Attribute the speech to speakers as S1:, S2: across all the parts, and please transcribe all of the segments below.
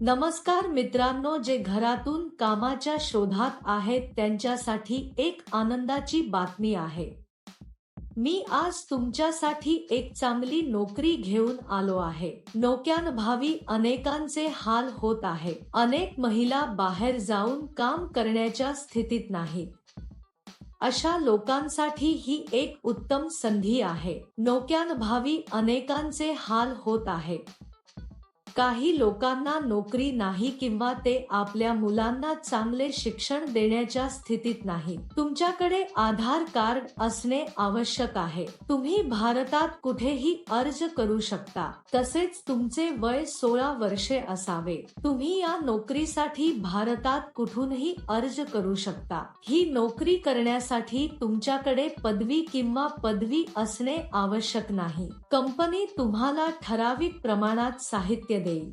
S1: नमस्कार मित्रांनो जे घरातून कामाच्या शोधात आहेत त्यांच्यासाठी एक आनंदाची बातमी आहे. मी आज तुमच्यासाठी एक चांगली नोकरी घेऊन आलो आहे. नोक्यान भावी अनेकांचे हाल होत आहे. अनेक महिला बाहेर जाऊन काम करण्याच्या स्थितीत नाही. अशा लोकांसाठी ही एक उत्तम संधी आहे. नोक्यान भावी अनेकांचे हाल होत आहे. काही लोकांना नोकरी नाही किंवा ते आपल्या मुलांना चांगले शिक्षण देण्याच्या स्थितीत नाही. तुमच्याकडे आधार कार्ड असणे आवश्यक आहे. तुम्ही भारतात कुठेही अर्ज करू शकता. तसेच तुमचे वय सोळा वर्षे असावे. तुम्ही या नोकरीसाठी भारतात कुठूनही अर्ज करू शकता. ही नोकरी करण्यासाठी तुमच्याकडे पदवी किंवा पदवी असणे आवश्यक नाही. कंपनी तुम्हाला ठराविक प्रमाणात साहित्य देईल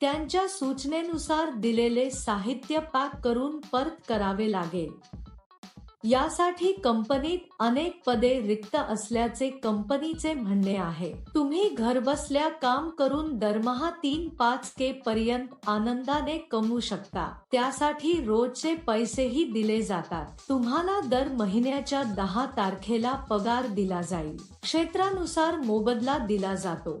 S1: त्यांच्या सूचनेनुसार दिलेले साहित्य पॅक करून परत करावे लागेल. यासाठी कंपनीत अनेक पदे रिक्त असल्याचे कंपनीचे म्हणणे आहे. तुम्ही घरबसल्या काम करून दरमहा तीन पाच के पर्यंत आनंदाने कमवू शकता. त्यासाठी रोजचे पैसेही दिले जातात. तुम्हाला दर महिन्याच्या दहा तारखेला पगार दिला जाईल. क्षेत्रानुसार मोबदला दिला जातो.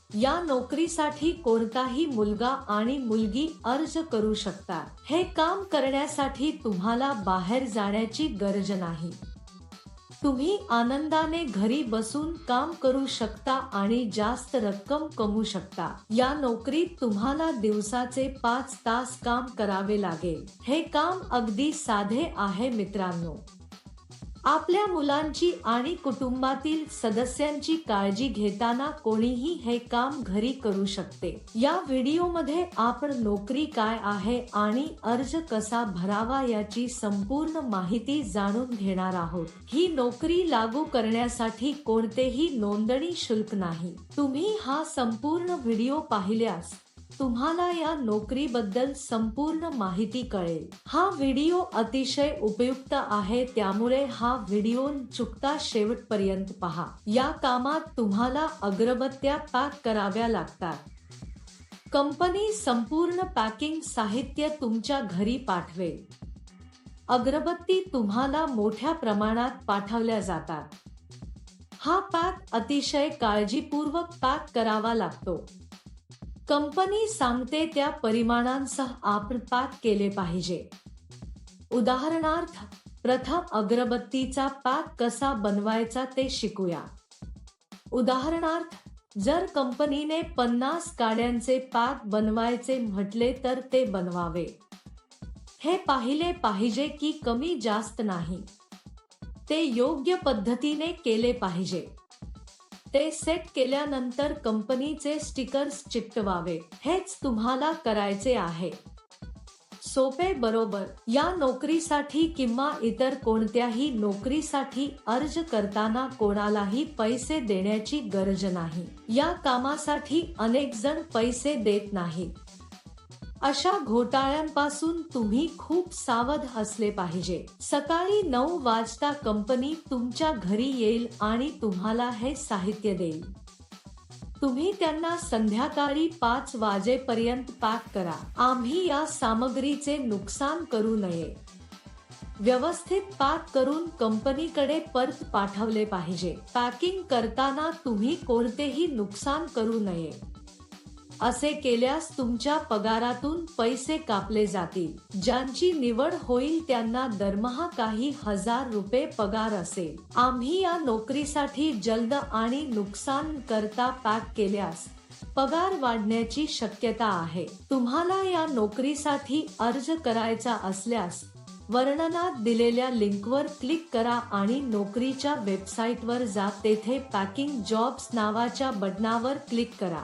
S1: या नोकरीसाठी कोणताही मुलगा आणि मुलगी अर्ज करू शकतात. हे काम करण्यासाठी तुम्हाला बाहेर जाण्याची गरज नाही. तुम्ही आनंदाने घरी बसून काम करू शकता आणि जास्त रक्कम कमवू शकता. या नोकरीत तुम्हाला दिवसाचे पाच तास काम करावे लागेल. हे काम अगदी साधे आहे मित्रांनो. आपल्या मुलांची आणि कुटुंबातील सदस्यांची काळजी घेताना कोणीही हे काम घरी करू शकते. या व्हिडिओमध्ये आपण नोकरी काय आहे आणि अर्ज कसा भरावा याची संपूर्ण माहिती जाणून घेणार आहोत. ही नोकरी लागू करण्यासाठी कोणतेही नोंदणी शुल्क नाही. तुम्ही हा संपूर्ण व्हिडिओ पाहिल्यास तुम्हाला या नोकरीबद्दल संपूर्ण माहिती कळेल. हा व्हिडिओ अतिशय उपयुक्त आहे त्यामुळे हा व्हिडिओ चुकता शेवटपर्यंत पहा. या कामात तुम्हाला अगरबत्त्या पॅक कराव्या लागतात. कंपनी संपूर्ण पॅकिंग साहित्य तुमच्या घरी पाठवेल. अगरबत्ती तुम्हाला मोठ्या प्रमाणात पाठवल्या जातात. हा पॅक अतिशय काळजीपूर्वक पॅक करावा लागतो. कंपनी सांगते त्या परिमाणांसह आपण पॅक केले पाहिजे. उदाहरणार्थ प्रथम अगरबत्तीचा पॅक कसा बनवायचा ते शिकूया. उदाहरणार्थ जर कंपनीने पन्नास काड्यांचे पॅक बनवायचे म्हटले तर ते बनवावे. हे पाहिले पाहिजे की कमी जास्त नाही. ते योग्य पद्धतीने केले पाहिजे. ते सेट केल्यानंतर कंपनीचे स्टिकर्स चिकटवावे. हेच तुम्हाला करायचे आहे. सोपे बरोबर. या नोकरीसाठी किंवा इतर कोणत्याही नोकरीसाठी अर्ज करताना कोणालाही पैसे देण्याची गरज नाही. या कामासाठी अनेक जण पैसे देत नाहीत. अशा घोटाळ्यांपासून तुम्ही खूप सावध असले पाहिजे. सकाळी नऊ वाजता कंपनी तुमच्या घरी येईल आणि तुम्हाला हे साहित्य देईल. तुम्ही त्यांना संध्याकाळी पाच वाजेपर्यंत पॅक करा. आम्ही या सामग्रीचे नुकसान करू नये. व्यवस्थित पॅक करून कंपनीकडे परत पाठवले पाहिजे. पॅकिंग करताना तुम्ही कोणतेही नुकसान करू नये. असे केल्यास तुमच्या पगारातून पैसे कापले जातील. ज्यांची निवड होईल त्यांना दरमहा काही हजार रुपये पगार असेल. आम्ही या नोकरीसाठी जलद आणि नुकसान करता पॅक केल्यास पगार वाढण्याची शक्यता आहे. तुम्हाला या नोकरीसाठी अर्ज करायचा असल्यास वर्णनात दिलेल्या लिंकवर क्लिक करा आणि नोकरीच्या वेबसाईटवर जा. तेथे पॅकिंग जॉब्स नावाच्या बटनावर क्लिक करा.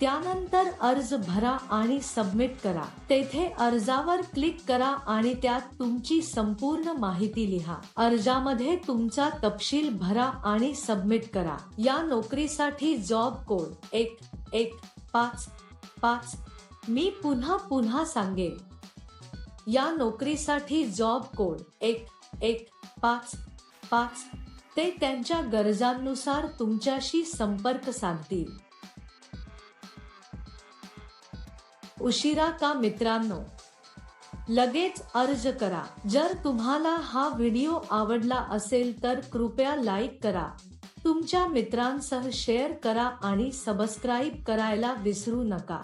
S1: त्यानंतर अर्ज भरा आणि सबमिट करा. तेथे अर्जावर क्लिक करा आणि त्यात तुमची संपूर्ण माहिती लिहा. अर्जामध्ये तुमचा तपशील भरा आणि सबमिट करा. या नोकरीसाठी जॉब कोड एक एक पाच पाच. मी पुन्हा पुन्हा सांगेन. या नोकरीसाठी जॉब कोड एक एक पाच पाच. ते त्यांच्या गरजांनुसार तुमच्याशी संपर्क साधतील. उशिरा का मित्रांनो? लगेच अर्ज करा. जर तुम्हाला हा व्हिडिओ आवडला असेल तर कृपया लाईक करा. तुमच्या मित्रांसह शेअर करा आणि सबस्क्राईब करायला विसरू नका.